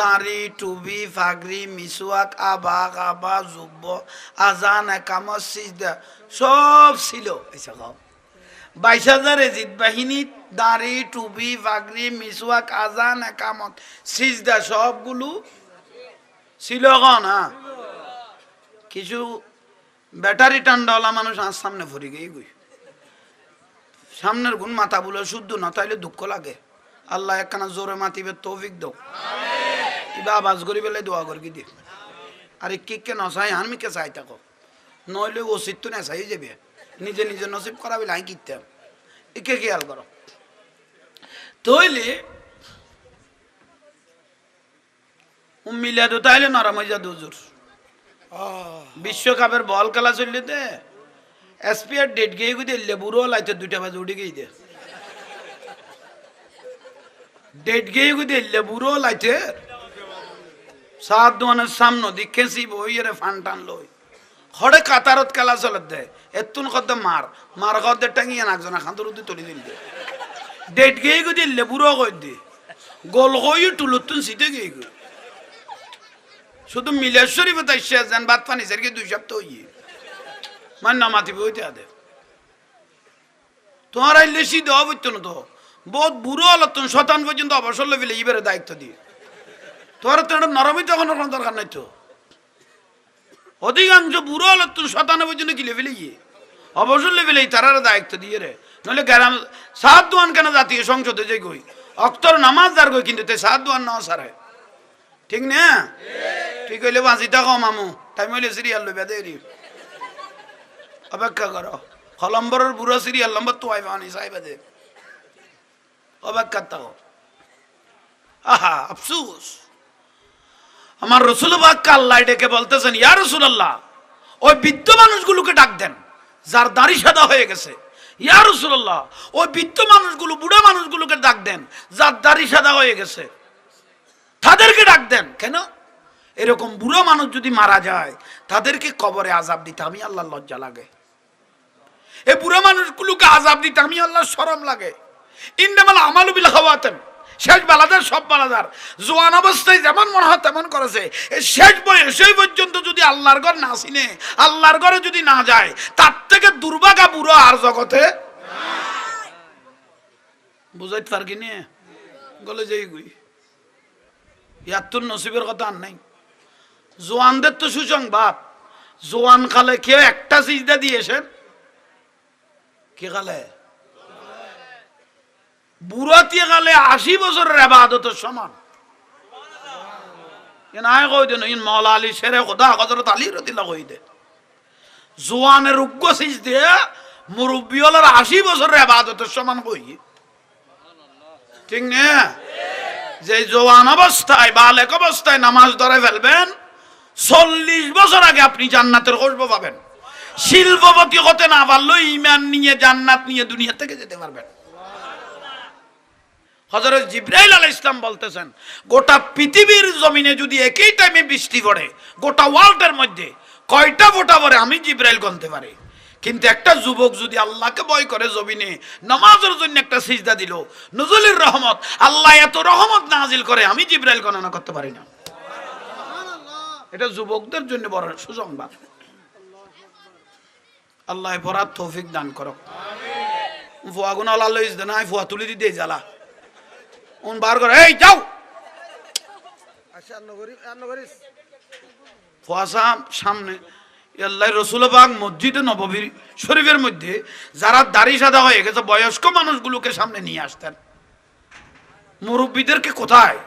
দাঁড়ি টুবি ফাগরি মিসুয়াক আবা কাবা জুব্ব, আজান, একামত সব ছিল। বাইশ হাজার এজিদ বাহিনী দাঁড়ি টুবি ফাগরি মিসুয়াক আজান, একামত, সিজদা, সবগুলো ছিল হ্যাঁ কিছু ব্যাটারি টান্ডাওয়ালা মানুষ আর সামনে ফুরি গিয়ে গুই। সামনের গুণ মাথা বলে শুদ্ধ না, তাইলে দুঃখ লাগে। আল্লাহ একখানা জোরে মাতিবে, তৌফিক দাও। কিবা আবাজ করি পেলে দোয়া করি দি আরে কি কে নসাই আমি কে চাই থাকো নইলে তো নেশাই যাবে। নিজে নিজে নসিব করা বলে আমি কিনতাম একে খেয়াল করো তইলে মিলিয়া তো তাইলে নরম হয়ে যা দুজুর বিশ্বকাপের বল খেলা চললে দে এসপিআর ডেট গিয়ে গুদে লেবুরও লাইতে দুইটা বাজে উঠে গিয়ে দে। ডেট গিয়ে গুদে লেবুরও লাইতে সাত দোয়ানের সামনে দেখেছি বই রে ফান টান লই। হরে কাতারত খেলা চলত দে এতুন কত মার মার কত টাঙিয়ে নাকজনা খান্তর উদি তুলি দিল দে। ডেট গিয়ে গুদে লেবুরও কই দে। গোল কই টুলুতুন সিটে গিয়ে গুই শুধু মিলের শরীফে তাই শেষ যান বাদ পানি সেরকে দুই সপ্তাহ হইয়ে। মানে না মাতিবে হইতে আদে। তোমার আইলে শীত দেওয়া বইতো না তো বহুত বুড়ো হলো তুমি শতান পর্যন্ত অবসর লেবিলে ইবারে দায়িত্ব দিয়ে। তোমার তো এটা নরমই তখন কোনো দরকার নাই তো। অধিকাংশ বুড়ো হলো তুমি শতানে পর্যন্ত কি লেবিলে ইয়ে অবসর লেবিলে তারার দায়িত্ব দিয়ে রে। নইলে গ্রাম সাত দোয়ান কেন জাতীয় সংসদে যে গই? অক্তর নামাজ দার গই কিন্তু তে সাত দোয়ান নাও সারায় ঠিক না? ঠিক হইলে বাঁচি থাকো মামু টাইম হইলে সিরিয়াল লইবা দেরি অপেক্ষা করো। কলম্বরের বুড়ো সিরিয়াল নম্বর তো আইবা আনি সাইবা দে। অপেক্ষা থাকো। আহা, আফসুস। আমার রসুল বাক্কা আল্লাহ ডেকে বলতেছেন, ইয়া রসুল আল্লাহ ওই বৃদ্ধ মানুষগুলোকে ডাক দেন, যার দাড়ি সাদা হয়ে গেছে। ইয়া রসুল্লাহ ওই বৃদ্ধ মানুষগুলো, বুড়া মানুষগুলোকে ডাক দেন, যার দাড়ি সাদা হয়ে গেছে। তাদেরকে ডাক দেন। কেন? এরকম বুড়ো মানুষ যদি মারা যায়, তাদেরকে কবরে আজাব দিতে আমি আল্লাহ লজ্জা লাগে। এই বুড়ো মানুষগুলোকে আজাব দিতে আমি আল্লাহ সরম লাগে। ইন্দামাল আমালু বিল খাওয়াতেন শেষ বালাদার, সব বালাদার। জোয়ান অবস্থায় যেমন মনে হয় তেমন করেছে। শেষ বয়সেই পর্যন্ত যদি আল্লাহর ঘর না চিনে, আল্লাহর ঘরে যদি না যায়, তার থেকে দুর্ভাগা বুড়ো আর জগতে বুঝাইতে পার কি নিয়ে গলে যাই গুই। ইয়ার তোর নসিবের কথা আর নাই। জোয়ানদের তো সুসংবাদ। জোয়ান খালে কেউ একটা সিজদা দিয়েছেন কে খালে? বুড়াতি খালে আশি বছরের আবাদতের সমান। নাই কই দেন ইন মৌলা আলী শেরে খোদা হজরত আলী রতিলা কই দে জোয়ানের উগ্র সিজ দিয়ে মুরব্বীওয়ালার আশি বছরের আবাদতের সমান কই? ঠিক না? যে জওয়ান অবস্থায়, বালেক অবস্থায় নামাজ ধরে ফেলবেন, চল্লিশ বছর আগে আপনি জান্নাতের খুশবো পাবেন। শিল্পপতি হতে না পারলেও ইমান নিয়ে জান্নাত নিয়ে দুনিয়া থেকে যেতে পারবেন। হজরত জিব্রাইল আল ইসলাম বলতেছেন গোটা পৃথিবীর জমিনে যদি একই টাইমে বৃষ্টি পড়ে গোটা ওয়ার্ল্ডের মধ্যে কয়টা ফোটা পরে আমি জিব্রাইল গনতে পারি? কিন্তু একটা যুবক যদি আল্লাহকে ভয় করে জমিনে নামাজের জন্য একটা সিজদা দিল নজরুলের রহমত আল্লাহ এত রহমত নাজিল করে আমি জিব্রাইল গণনা করতে পারি না। এটা যুবকদের জন্য বড় সুসংবাদ। আল্লাহ পড়ার তৌফিক দান করো ফুয়া গুণ আল্লাহ লইস দে না ফুয়া তুলি দিতে জ্বালা। উন বার করে, এই যাও। সাহেব সামনে আল্লাহ রসুল বাগ মসজিদে নববীর শরীফের মধ্যে যারা দাড়ি সাদা হয়ে গেছে, বয়স্ক মানুষগুলোকে সামনে নিয়ে আসতেন। মুরব্বীদেরকে কোথায়?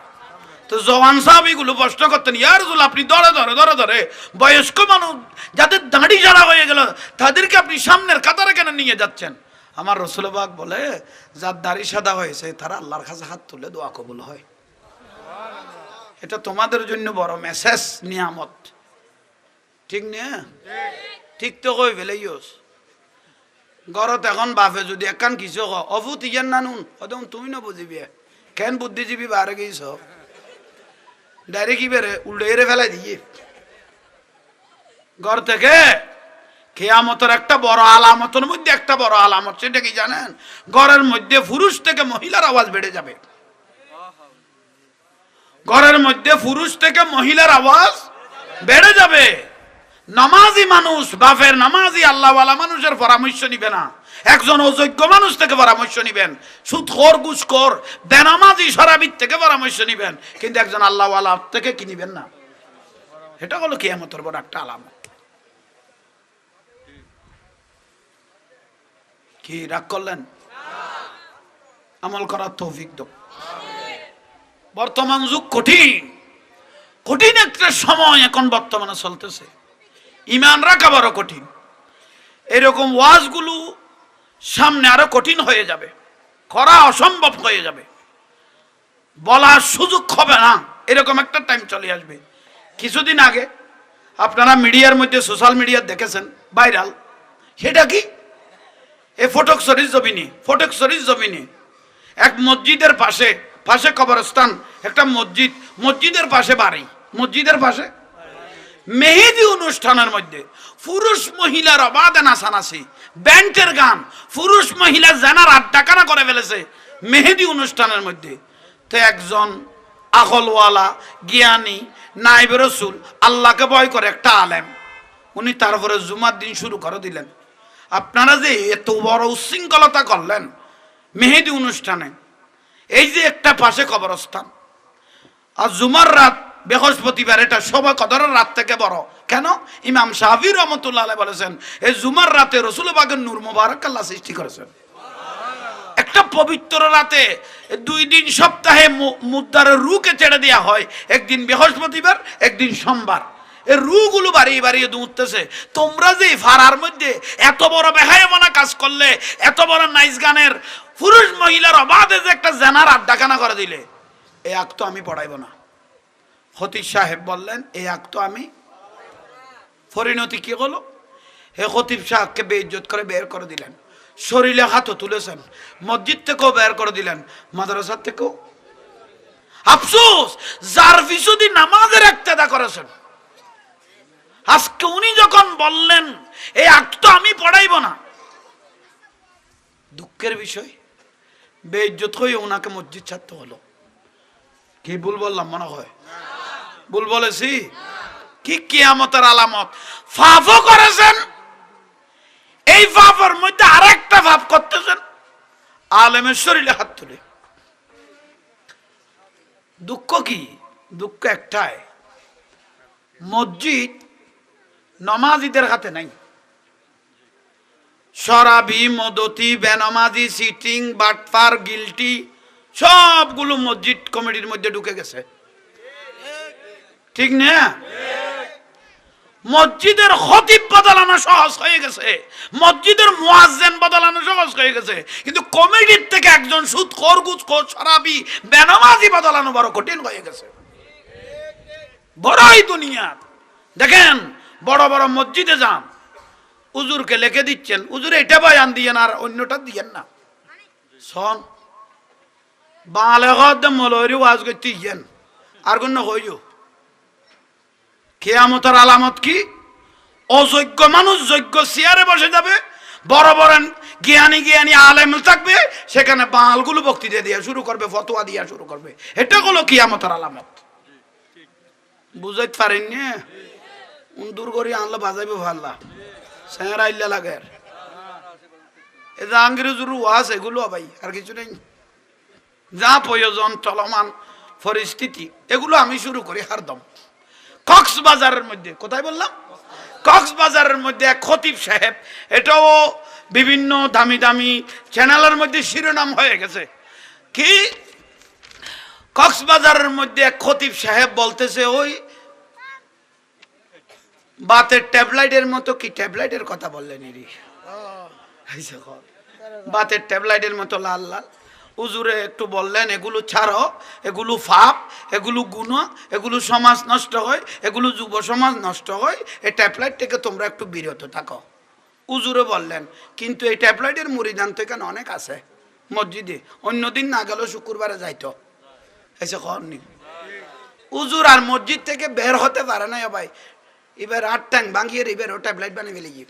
তো জওয়ান সাহেব এগুলো প্রশ্ন করতেন ইয়ার আপনি ধরে ধরে ধরে ধরে, বয়স্ক মানুষ যাদের দাড়ি সাদা হয়ে গেল, তাদেরকে আপনি সামনের কাতারে কেন নিয়ে যাচ্ছেন? আমার রসুলবাগ বলে, যার দাড়ি সাদা হয়েছে, তারা আল্লাহর কাছে হাত তুলে দোয়া কবুল হয়। এটা তোমাদের জন্য বড় মেসেজ নিয়ামত। ঠিক না? ঠিক তো কই ফেলে ঘরত এখন বাপে যদি একান কিছু ক অভূত ইয়ান নানুন হয়তো তুমি না বুঝিবি কেন বুদ্ধিজীবী বারে গেছ? ডাইরেক্ট কি বেড়ে উল্টে ফেলাই দিয়ে। ঘর থেকে কেয়ামতের একটা বড় আলামতের মধ্যে একটা বড় আলামত, সেটা কি জানেন? ঘরের মধ্যে পুরুষ থেকে মহিলার আওয়াজ বেড়ে যাবে। ঘরের মধ্যে পুরুষ থেকে মহিলার আওয়াজ বেড়ে যাবে। নামাজি মানুষ বাফের নামাজি আল্লাহওয়ালা মানুষের পরামর্শ নিবে না। একজন অযোগ্য মানুষ থেকে পরামর্শ নিবেন। সুৎখর গুসকর বেনামাজি সরাবির থেকে পরামর্শ নিবেন। কিন্তু একজন আল্লাহওয়ালা থেকে কি নিবেন না? এটা হলো কিয়ামতের বড় একটা আলামত। কি রাগ করলেন? আমল করার তৌফিক দাও। বর্তমান যুগ কঠিন। কঠিন একটা সময় এখন বর্তমানে চলতেছে। ইমান রাখা বড় কঠিন। এরকম ওয়াজগুলো সামনে আরও কঠিন হয়ে যাবে। করা অসম্ভব হয়ে যাবে। বলার সুযোগ হবে না। এরকম একটা টাইম চলে আসবে। কিছুদিন আগে আপনারা মিডিয়ার মধ্যে সোশ্যাল মিডিয়া দেখেছেন ভাইরাল সেটা কি? এ শরীর জমিনে ফটক শরীর জমিনে। এক মসজিদের পাশে পাশে কবরস্থান, একটা মসজিদ। মসজিদের পাশে বাড়ি। মসজিদের পাশে? মেহেদি অনুষ্ঠানের মধ্যে পুরুষ মহিলার অবাধে নাচানাচি, ব্যান্ডের গান, পুরুষ মহিলা জানার আড্ডাকানা করে ফেলেছে মেহেদি অনুষ্ঠানের মধ্যে। তো একজন আকলওয়ালা জ্ঞানী নাইব রসুল আল্লাহকে ভয় করে একটা আলেম। উনি তারপরে জুমার দিন শুরু করে দিলেন। আপনারা যে এত বড় উচ্ছৃঙ্খলতা করলেন মেহেদি অনুষ্ঠানে, এই যে একটা পাশে কবরস্থান, আর জুমার রাত, বৃহস্পতিবার, এটা সবাই কদরের রাত থেকে বড়। কেন? ইমাম শাহি রহমতুল্লাহ বলেছেন, এই জুমার রাতে রসুল বাগের নূর মুবারক আল্লাহ সৃষ্টি করেছেন। একটা পবিত্র রাতে দুই দিন সপ্তাহে মুদ্রার রুকে ছেড়ে দেওয়া হয়, একদিন বৃহস্পতিবার, একদিন সোমবার। এই রুগুলো বাড়িয়ে বাড়িয়ে দুধতেছে তোমরা যে ফারার মধ্যে এত বড় বেহায়মনা কাজ করলে, এত বড় নাইস গানের পুরুষ মহিলার অবাধে যে একটা জানার আড্ডাখানা করে দিলে এই আক তো আমি পড়াইব না। খতিব সাহেব বললেন এই আক তো আমি পরিণতি কি হলো? হে খতিব সাহেবকে বেইজ্জত করে বের করে দিলেন। শরীরে হাতও তুলেছেন, মসজিদ থেকেও বের করে দিলেন, মাদ্রাসার থেকেও। আফসোস, যার বিশুদ্ধি নামাজের একতেদা করেছেন। আজকে উনি যখন বললেন, এই আক তো আমি পড়াইব না। দুঃখের বিষয়, বেইজ্জত হয়ে ওনাকে মসজিদ ছাড়তে হলো। কি ভুল বললাম মনে হয়? ভুল বলেছি? কি কিয়ামতের আলামত? ফাফও করেছেন, এই ফাফের মধ্যে আরেকটা ভাব করতেছেন, আলেমের শরীরে হাত তুলে। দুঃখ কি? দুঃখ একটাই, মসজিদ নমাজিদের হাতে নাই। সরাবি মদতি, বেনমাজি, সিটিং, বাটফার, গিলটি, সবগুলো মসজিদ কমিটির মধ্যে ঢুকে গেছে। ঠিক না? মসজিদের খতিব বদলানো সহজ হয়ে গেছে। মসজিদের মুয়াজ্জেন বদলানো সহজ হয়ে গেছে। কিন্তু কমিটির থেকে একজন সুদ খরগুজ খোর সরাবি বেনমাজি বদলানো বড় কঠিন হয়ে গেছে। বড়ই দুনিয়া। দেখেন বড় বড় মসজিদে যান। উজুরকে লেখে দিচ্ছেন উজুর এটা বয়ান দিয়েন আর অন্যটা দিয়েন না। শোন বাংলা হদ্দে মলরি ওয়াজ করতে ইয়েন আর কোন হইও কেয়ামতের আলামত কি? অযোগ্য মানুষ যোগ্য চেয়ারে বসে যাবে, বড় বড় জ্ঞানী জ্ঞানী আলেম থাকবে, সেখানে বালগুলো বক্তৃতা দিয়া শুরু করবে, ফতোয়া দিয়া শুরু করবে। এটা হলো কিয়ামতের আলামত। বুঝাইতে পারেন না দূর করি আনলে বাজাইবে ভাল্লা। স্যাঁরা ইল্লা লাগে এই যে আঙ্গির এগুলো ভাই, আর কিছু নেই। যা প্রয়োজন, চলমান পরিস্থিতি, এগুলো আমি শুরু করি হারদম। কক্সবাজারের মধ্যে, কোথায় বললাম? কক্সবাজারের মধ্যে এক খতিব সাহেব, এটাও বিভিন্ন দামি দামি চ্যানেলের মধ্যে শিরোনাম হয়ে গেছে। কি? কক্সবাজারের মধ্যে এক খতিব সাহেব বলতেছে, ওই বাতের ট্যাবলাইটের মতো কি ট্যাবলাইটের কথা বললেন এরি। বাতের ট্যাবলাইটের মতো লাল লাল। উজুরে একটু বললেন এগুলো ছাড়ো এগুলো ফাপ এগুলো গুণ এগুলো সমাজ নষ্ট হয় এগুলো যুব সমাজ নষ্ট হয় এই ট্যাবলাইট থেকে তোমরা একটু বিরত থাকো। উজুরে বললেন কিন্তু এই ট্যাবলাইটের মুড়িদান তো এখানে অনেক আছে মসজিদে। অন্যদিন না গেলেও শুক্রবারে যাইতো। এসে খরনি উজুর আর মসজিদ থেকে বের হতে পারে না ভাই। এবার আট ট্যাং ভাঙিয়ে এবার ও ট্যাবলেট বানিয়ে ফেলে গিয়ে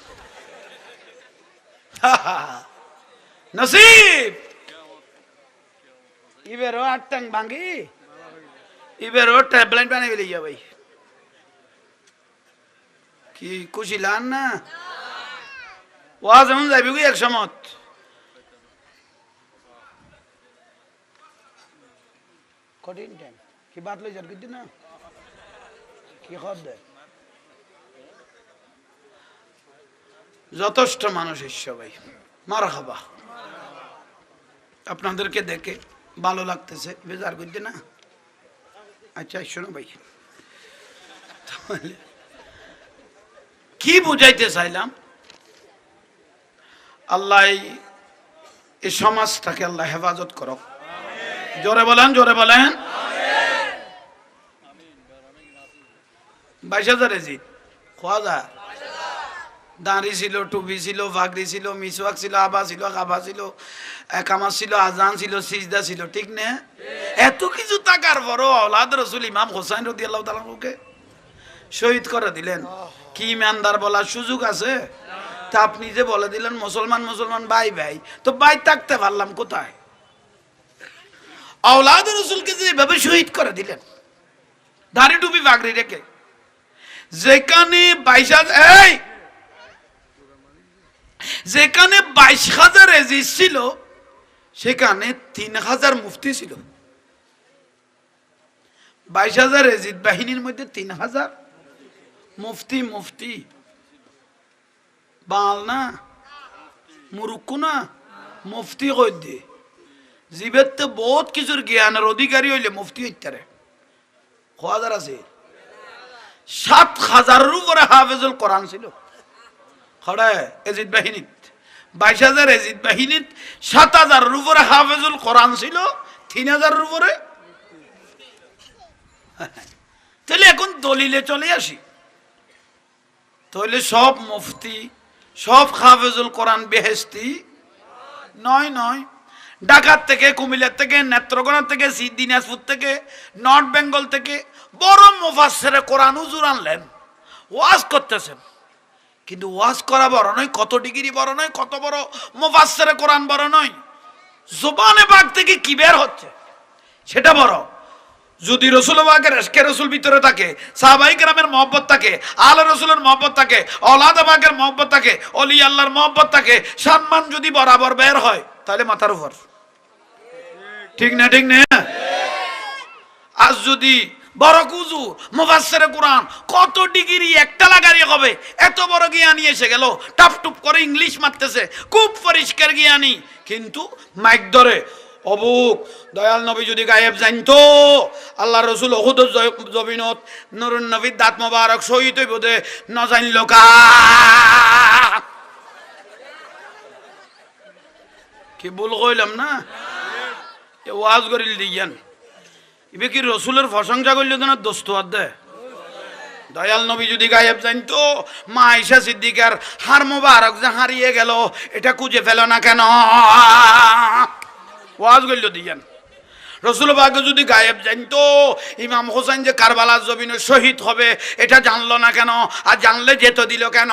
নসিব এবার ও আট ট্যাং ভাঙি এবারও ট্যাবলেট বানিয়ে ফেলে গিয়া ভাই কি খুশি লান না ওয়াজ এমন যাইবে কি এক সমত কঠিন টাইম কি বাত লই যার কিন্তু না কি খদ দেয় যথেষ্ট মানুষ ভাই। মারা খাবা আপনাদেরকে দেখে ভালো লাগতেছে। বেজার করতে না? আচ্ছা শোনো ভাই। কি বুঝাইতে চাইলাম? আল্লাহ এই- সমাজটাকে আল্লাহ হেফাজত করক। জোরে বলেন জোরে বলেন। বাইশ হাজার এজিত খোয়া যা দাঁড়ি ছিল, টুপি ছিল, ভাগরি ছিল, মিসওয়াক ছিল আবা ছিল, কাবা ছিল কামাজ ছিল, আজান ছিল, সিজদা ছিল, ঠিক না? এত কিছু টাকার বড় আওলাদ রসুল ইমাম হোসাইন রদি আল্লাহ তালাকে শহীদ করে দিলেন। কি ইমানদার বলার সুযোগ আছে? তা আপনি যে বলে দিলেন, মুসলমান মুসলমান, ভাই ভাই, তো ভাই থাকতে পারলাম কোথায়? আওলাদ রসুলকে যে এভাবে শহীদ করে দিলেন, দাড়ি, টুপি, ভাগরি রেখে, যেখানে বাইশ এই! যেখানে বাইশ হাজার এজিজ ছিল, সেখানে তিন হাজার মুফতি ছিল। বাইশ হাজার এজিদ বাহিনীর মধ্যে তিন হাজার। মুফতি মুফতি। বাল না? মুরুক্কু না? মুফতি কই দিয়ে জীবের তো বহুত কিছুর জ্ঞানের অধিকারী হইলে মুফতি হইতারে হাজার আছে? সাত হাজারের উপরে হাফেজুল কোরআন ছিল। খড়ে এজিদ বাহিনীত। বাইশ হাজার এজিদ বাহিনীত, সাত হাজারের উপরে হাফেজুল কোরআন ছিল, তিন হাজারের উপরে। তাহলে এখন দলিলে চলে আসি। তাহলে সব মুফতি, সব হাফেজুল কোরআন বেহেস্তি নয় নয়। ঢাকার থেকে, কুমিল্লার থেকে নেত্রকোনা থেকে দিনাজপুর থেকে, নর্থ বেঙ্গল থেকে বড় মুফাসের কোরআন হুজুর আনলেন। ওয়াজ করতেছেন। কিন্তু ওয়াজ করা বড় নয়, কত ডিগ্রি বড় নয়, কত বড় মুফাসের কোরআন বড় নয়। জোবানে বাগ থেকে কি বের হচ্ছে? সেটা বড়। যদি রসুল বাগের এসকে রসুল ভিতরে থাকে, সাহাবাই গ্রামের মহব্বত থাকে, আল রসুলের মহব্বত থাকে, অলাদ বাগের মহব্বত থাকে, অলি আল্লাহর মহব্বত থাকে, সম্মান যদি বরাবর বের হয়, তাহলে মাথার উপর। ঠিক না ঠিক না? আজ যদি বড় কুজু, মুফাসসিরে কোরআন, কত ডিগ্রি একটা লাগারি হবে? এত বড় জ্ঞানী এসে গেল, টাপ টুপ করে ইংলিশ মারতেছে, খুব পরিষ্কার জ্ঞানী। কিন্তু মাইক ধরে, অবুক, দয়াল নবী যদি গায়েব জানতো, আল্লাহ রসুল অহুদ জবিনত, নুরুন নবীর দাঁত মোবারক সহিত বোধে ন জানল কা? কি ভুল কইলাম না? ওয়াজ করিল দিয়ান ইবে কি রসুলের প্রশংসা করলে তো না দোস্ত দয়াল নবী যদি গায়েব জানতো, মা আইসা সিদ্দিকার হার মোবারক যে হারিয়ে গেল, এটা খুঁজে ফেল না কেন? ওয়াজ করল দিয়ান। রসুল বাগে যদি গায়েব জানতো, ইমাম হোসেন যে কারবালার জমিনে শহীদ হবে, এটা জানলো না কেন? আর জানলে যেত দিল কেন?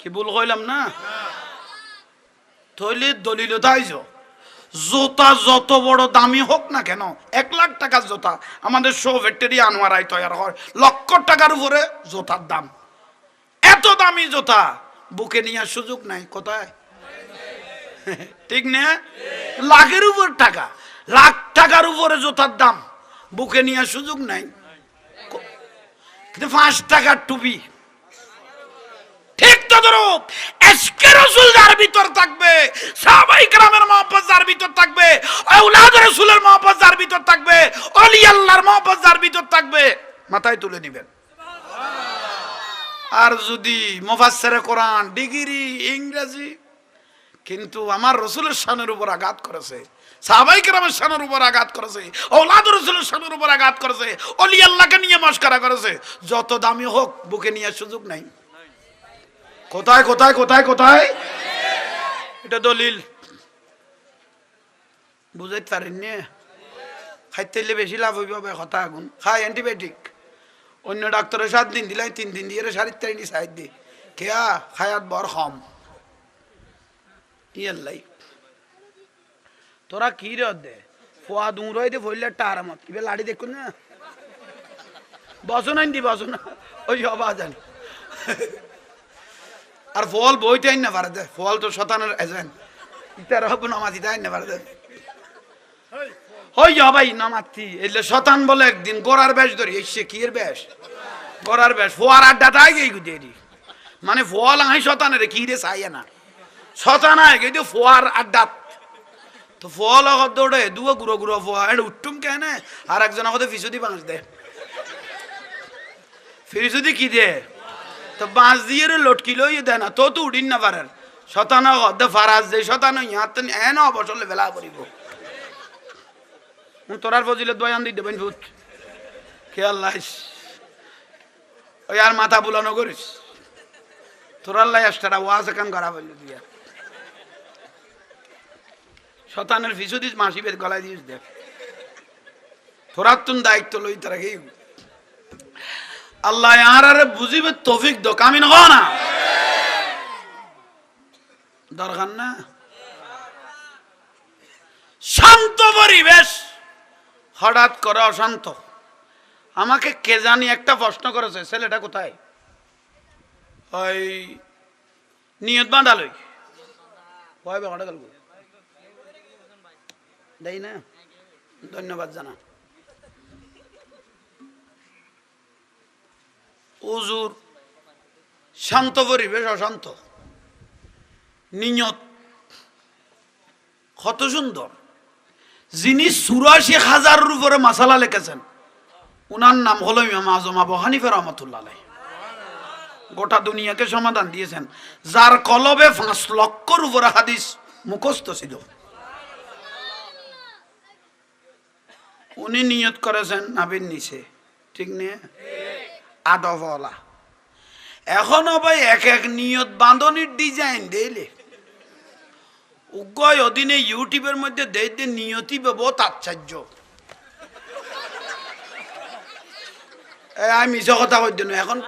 কি ভুল কইলাম না? তৈলে দলিল তাইজ জোতা যত বড় দামি হোক না কেন, এক লাখ টাকার জোতা আমাদের শো ফ্যাক্টরি আনোয়ারাই তৈরি হয়। লক্ষ টাকার উপরে জোতার দাম। এত দামি জোতা, বুকে নেওয়ার সুযোগ নাই, কোথায়? ঠিক না? লাখের উপর টাকা, লাখ টাকার উপরে জোতার দাম, বুকে নেওয়ার সুযোগ নাই। কিন্তু পাঁচ টাকার টুপি। ঠিক তো তদরূপ রসুল থাকবে থাকবে রসুলের থাকবে, অলি থাকবে। মাথায় তুলে নেবেন। আর যদি মুফাসসিরে কোরআন, ডিগ্রি, ইংরেজি, কিন্তু আমার রসুলের সানের উপর আঘাত করেছে, সাহাবাই কেরামের শানের উপর আঘাত করেছে ওলাদ রসুলের শানের উপর আঘাত করেছে, অলি আল্লাহকে নিয়ে মস্করা করেছে, যত দামি হোক, বুকে নিয়ে সুযোগ নাই। কোথায় কোথায় কোথায় কোথায়? এটা দলিল। বুঝাইতে পারেননি খাইতে বেশি লাভ হইব কথা আগুন। খাই অ্যান্টিবায়োটিক। অন্য ডাক্তারের সাত দিন দিলাই, তিন দিন দিয়ে সাড়ে তারিনি সাইড দি কেয়া খায়াত বর কম ইয়াল্লাই তোরা কি রে দে? ফোয়া দূর হইতে ফইলে টারামত ইবে লাড়ি দেখুন না? বসন আইন দি বসন ওই হবা জানি আর ফল বইতে আইন না পারে দে ফল তো শতানের এজেন ইতার হব নামাজি তাই না পারে দে হবাই নামাতি এলে শতান বলে একদিন গোড়ার বেশ ধরি। এসে কি এর বেশ? গোড়ার বেশ। ফোয়ার আড্ডা তাই গেই গুদেরি মানে ফল আই শতানের কি রে চাই না। শতান আয় গেই ফোয়ার আড্ডা। তো ফল আগত দৌড়ে দুয়া গুঁড়ো গুঁড়ো ফোয়া। এটা উঠ্টুম কেন? আর একজন আগতে ফিসুদি বাঁশ দে। ফিসুদি কি দে? তো বাঁশ দিয়ে লটকি লই দে না, তো তো উঠিন না পারেন। শতান আগত ফারাজ দে শতান ইয়াত এন অবসলে বেলা করিব। তোরার ফজিলে দয়ান দি দেবেন ভূত। খেয়াল লাইস ওই আর মাথা বুলানো করিস। তোরার লাই আসটারা ওয়াজ এখান করা বললি দিয়া শতানের ফিসু দিস, মাসি গলায় দিস, দেখ। তোরার তুন দায়িত্ব লই তারা কি আল্লাহ আর বুঝিবে তৌফিক দো কামিন হ না? দরকার না? শান্ত পরিবেশ। হঠাৎ করে অশান্ত। আমাকে কে জানি একটা প্রশ্ন করেছে, ছেলেটা কোথায়? ওই নিয়ত বাঁধালই ভয় দেই না? ধন্যবাদ জানা উজুর শান্ত পরিবেশ, অশান্ত। নিয়ত। কত সুন্দর। যিনি চুরাশি হাজারের উপরে মাসালা লিখেছেন, উনার নাম হলো ইমাম আজম আবু হানিফা রহমতুল্লাহ গোটা দুনিয়াকে সমাধান দিয়েছেন। যার কলবে পাঁচ লক্ষর উপরে হাদিস মুখস্থ ছিল। উনি নিয়ত করেছেন নাবির নিচে। ঠিক নেই আদফলা এখনও ভাই এক এক নিয়ত বাঁধনির ডিজাইন দিলে উগ্রয় অধীনে ইউটিউবের মধ্যে দেই দে নিয়তি বহুত আশ্চর্য আমি মিছ কথা কই দিন এখন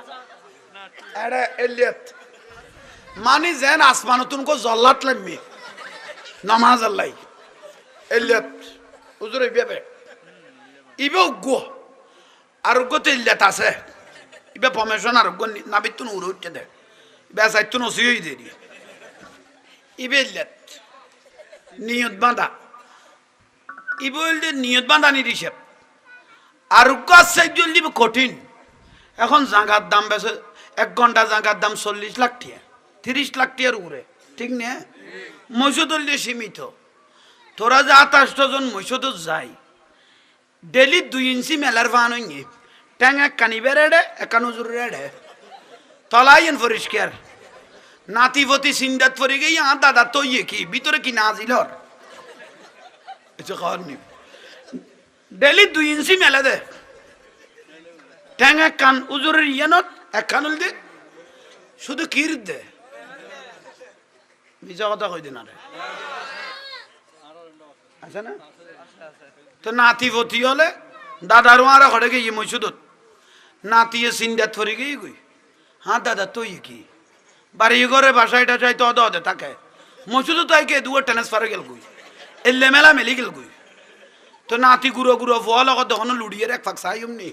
এরে এলিয়ত মানি যেন আসমান তুনকো জল্লাত লাম্মি। নামাজ আল্লাই এলিয়ত উজুর ইবে ইবে উগ্র আরোগ্য তো ইল্লাত আছে। ইবে পমেশন আরোগ্য নাবিত তুন উড়ে উঠতে দে। ইবে সাইত তুন ওসি হই দে দি ইবে ইল্লাত নিয়ত বাঁধা। ইবে হইলে নিয়ত বাঁধা নি হিসেব আরোগ্য আছে জলদি কঠিন। এখন জাঙ্গার দাম বেছে, এক ঘণ্টা জাঙ্গার দাম চল্লিশ লাখ টিয়া, তিরিশ লাখ টিয়ার উপরে। ঠিক না? দিয়ে সীমিত। তোরা যে আঠাশটা জন মসজিদত যাই ডেলি দুই ইঞ্চি মেলার ফান হইনি। ট্যাং এক কানিবে রেডে একান উজুর রেডে তলাইন পরিষ্কার নাতিপতি সিন্দাত পরে গিয়ে আ দাদা তো ইয়ে কি ভিতরে কি না এটা খাওয়ার নি ডেলি দুই ইঞ্চি মেলে দে ট্যাং কান উজুরের ইয়ানত এক কানুল দে শুধু কির দে মিছা কথা কই দিন আরে আছে না তো নাতি পতি হলে দাদার আর ঘরে গিয়ে মসুদত নাতিয়ে সিন্দাত ফরি গিয়ে গই। হ্যাঁ দাদা, তুই কি? বাড়ি ঘরে বাসায় টাসায় তো অদ অদে থাকে। মসুদ তাই কে দুয়ার ট্রান্সফার গেল গুই। এল্লে মেলা মেলি গেল গুই। তো নাতি গুঁড়ো গুঁড়ো ফল আগত তখন লুড়িয়ে এক ফাঁক চাই অমনি।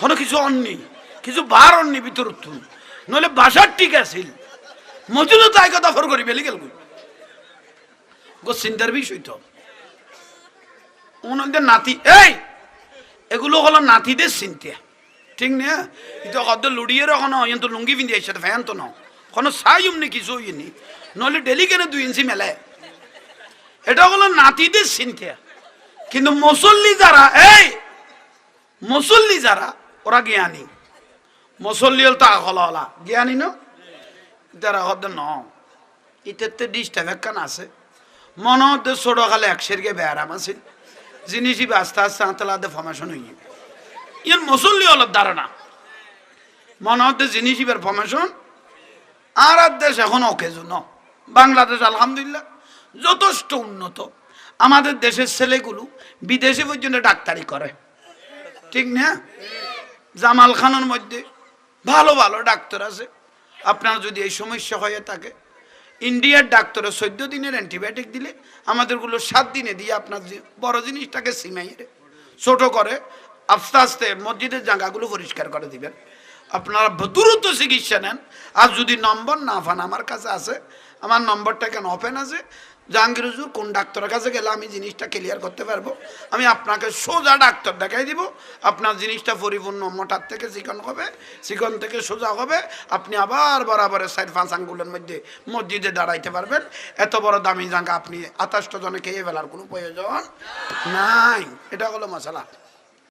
কোনো কিছু অননি, কিছু বার অননি ভিতর তুন নইলে বাসার ঠিক আছিল। মজুদও তাই কথা ফর করি বেলি গেল গুই। গো চিন্তার বিষয় তো। ওনাদের নাতি, এই! এগুলো হলো নাতিদের চিন্তা ঠিক না কিন্তু কত লুড়িয়ে রাখো তো লুঙ্গি পিন্ধি আসছে ফ্যান তো না কোনো সাই অমনি কিছু হইনি নইলে ডেলি কেন দুই ইঞ্চি মেলে এটা হলো নাতিদের চিন্তা কিন্তু মুসল্লি যারা এই মুসল্লি যারা ওরা জ্ঞানী মুসল্লি হল তো আকলা জ্ঞানী ন যারা হদ ন ইতে ডিস্টার্ব একখান আছে মনে হতে ছোট খালে একশের গে ব্যারাম আছে জিনিসই আস্তে আস্তে আতলাতে ফর্মেশন হয়ে ইয়ার মুসল্লি হল ধারণা। মনে হতে জিনিসই বের ফর্মেশন আর আর দেশ এখন অকেজু ন বাংলাদেশ আলহামদুলিল্লাহ যথেষ্ট উন্নত। আমাদের দেশের ছেলেগুলো বিদেশে পর্যন্ত ডাক্তারি করে। ঠিক না? জামাল খানের মধ্যে ভালো ভালো ডাক্তার আছে। আপনার যদি এই সমস্যা হয়ে থাকে, ইন্ডিয়ার ডাক্তারের চোদ্দ দিনের অ্যান্টিবায়োটিক দিলে আমাদেরগুলো সাত দিনে দিয়ে আপনার বড় জিনিসটাকে সিমাইয়ে ছোট করে আস্তে আস্তে মসজিদের জায়গাগুলো পরিষ্কার করে দিবেন। আপনারা দ্রুত চিকিৎসা নেন। আর যদি নম্বর না পান, আমার কাছে আছে। আমার নম্বরটা কেন ওপেন আছে? জাহাঙ্গীর হুজুর, কোন ডাক্তারের কাছে গেলে আমি জিনিসটা ক্লিয়ার করতে পারব? আমি আপনাকে সোজা ডাক্তার দেখাই দিব। আপনার জিনিসটা পরিপূর্ণ মোটার থেকে চিকন হবে, চিকন থেকে সোজা হবে। আপনি আবার বরাবরের সাইড পাঁচ আঙ্গুলের মধ্যে মসজিদে দাঁড়াইতে পারবেন। এত বড় দামি জাঙ্গা আপনি আঠাশটা জনে খেয়ে ফেলার কোনো প্রয়োজন নাই। এটা হলো মশলা।